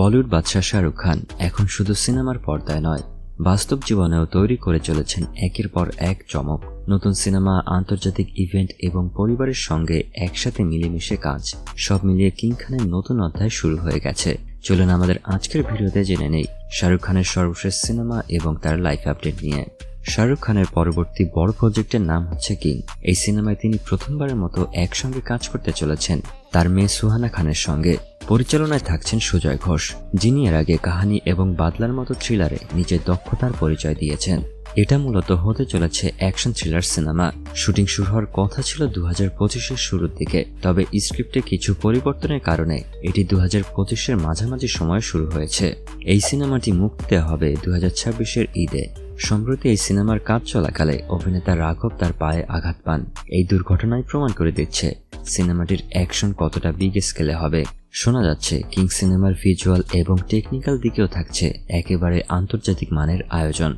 বলিউড বাদশাহ শাহরুখ খান এখন শুধু সিনেমার পর্দায় নয়, বাস্তব জীবনেও তৈরি করে চলেছেন একের পর এক চমক। নতুন সিনেমা, আন্তর্জাতিক ইভেন্ট এবং পরিবারের সঙ্গে একসাথে মিলেমিশে কাজ, সব মিলিয়ে কিং খানের নতুন অধ্যায় শুরু হয়ে গেছে। চলুন আমাদের আজকের ভিডিওতে জেনে নেই শাহরুখ খানের সর্বশেষ সিনেমা এবং তার লাইফ আপডেট নিয়ে। শাহরুখ খানের পরবর্তী বড় প্রজেক্টের নাম হচ্ছে কিং। এই সিনেমায় তিনি প্রথমবারের মতো একসঙ্গে কাজ করতে চলেছেন তার মেয়ে সুহানা খানের সঙ্গে। পরিচালনায় থাকছেন সুজয় ঘোষ, যিনি এর আগে কাহানি এবং বাদলার মতো থ্রিলারে নিজের দক্ষতার পরিচয় দিয়েছেন। এটা মূলত হতে চলেছে অ্যাকশন থ্রিলার সিনেমা। শুটিং শুরু হওয়ার কথা ছিল দু হাজার পঁচিশের শুরুর দিকে, তবে স্ক্রিপ্টে কিছু পরিবর্তনের কারণে এটি দু হাজার পঁচিশের মাঝামাঝি সময় শুরু হয়েছে। এই সিনেমাটি মুক্তিতে হবে দু হাজার ছাব্বিশের ঈদে। সম্প্রতি এই সিনেমার কাজ চলাকালে অভিনেতা রাঘব তার পায়ে আঘাত পান। এই দুর্ঘটনায় প্রমাণ করে দিচ্ছে সিনেমাটির অ্যাকশন কতটা বিগ স্কেলে হবে। শোনা যাচ্ছে, কিং সিনেমার ভিজুয়াল এবং টেকনিক্যাল দিকেও থাকছে একেবারে আন্তর্জাতিক মানের আয়োজন।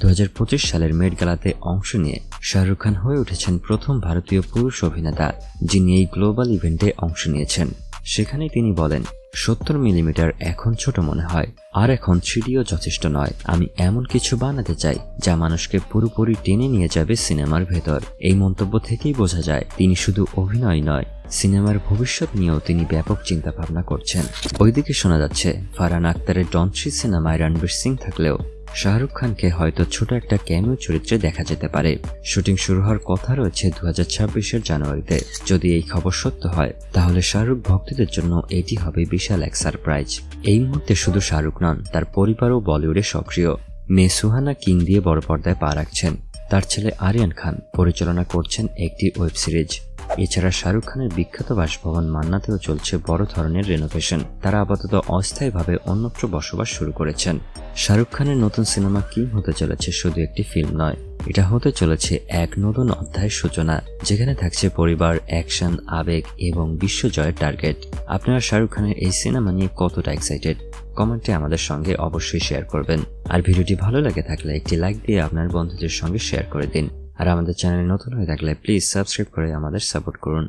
দু হাজার পঁচিশ সালের মেট গালাতে অংশ নিয়ে শাহরুখ খান হয়ে উঠেছেন প্রথম ভারতীয় পুরুষ অভিনেতা, যিনি এই গ্লোবাল ইভেন্টে অংশ নিয়েছেন। সেখানে তিনি বলেন, সত্তর মিলিমিটার এখন ছোট মনে হয়, আর এখন থ্রিডিও যথেষ্ট নয়। আমি এমন কিছু বানাতে চাই, যা মানুষকে পুরোপুরি টেনে নিয়ে যাবে সিনেমার ভেতর। এই মন্তব্য থেকেই বোঝা যায়, তিনি শুধু অভিনয় নয় সিনেমার ভবিষ্যৎ নিয়েও তিনি ব্যাপক চিন্তা ভাবনা করছেন। ওইদিকে শোনা যাচ্ছে, ফারহান আক্তারের ডনশ্রী সিনেমায় রণবীর সিং থাকলেও শাহরুখ খানকে হয়তো ছোট একটা ক্যামিও চরিত্রে দেখা যেতে পারে। শুটিং শুরু হওয়ার কথা রয়েছে দু হাজার জানুয়ারিতে। যদি এই খবর সত্য হয়, তাহলে শাহরুখ ভক্তদের জন্য এটি হবে বিশাল এক সারপ্রাইজ। এই মুহূর্তে শুধু শাহরুখ নন, তার পরিবারও বলিউডে সক্রিয়। মেয়ে সুহানা কিং দিয়ে বড় পর্দায় পা রাখছেন। তার ছেলে আরিয়ান খান পরিচালনা করছেন একটি ওয়েব সিরিজ। এছাড়া শাহরুখ খানের বিখ্যাত বাসভবন মান্নাতেও চলছে বড় ধরনের রেনোভেশন তারা আপাতত অস্থায়ীভাবে অন্যত্র বসবাস শুরু করেছেন। শাহরুখ খানের নতুন সিনেমা কি হতে চলেছে শুধু একটি ফিল্ম নয়। এটা হতে চলেছে এক নতুন অধ্যায়ের সূচনা, যেখানে থাকছে পরিবার অ্যাকশন আবেগ এবং বিশ্বজয়ের টার্গেট আপনারা শাহরুখ খানের এই সিনেমা নিয়ে কতটা এক্সাইটেড কমেন্টে আমাদের সঙ্গে অবশ্যই শেয়ার করবেন। আর ভিডিওটি ভালো লাগে থাকলে একটি লাইক দিয়ে আপনার বন্ধুদের সঙ্গে শেয়ার করে দিন। আর আমাদের চ্যানেলে নতুন হয়ে থাকলে প্লিজ সাবস্ক্রাইব করে আমাদের সাপোর্ট করুন।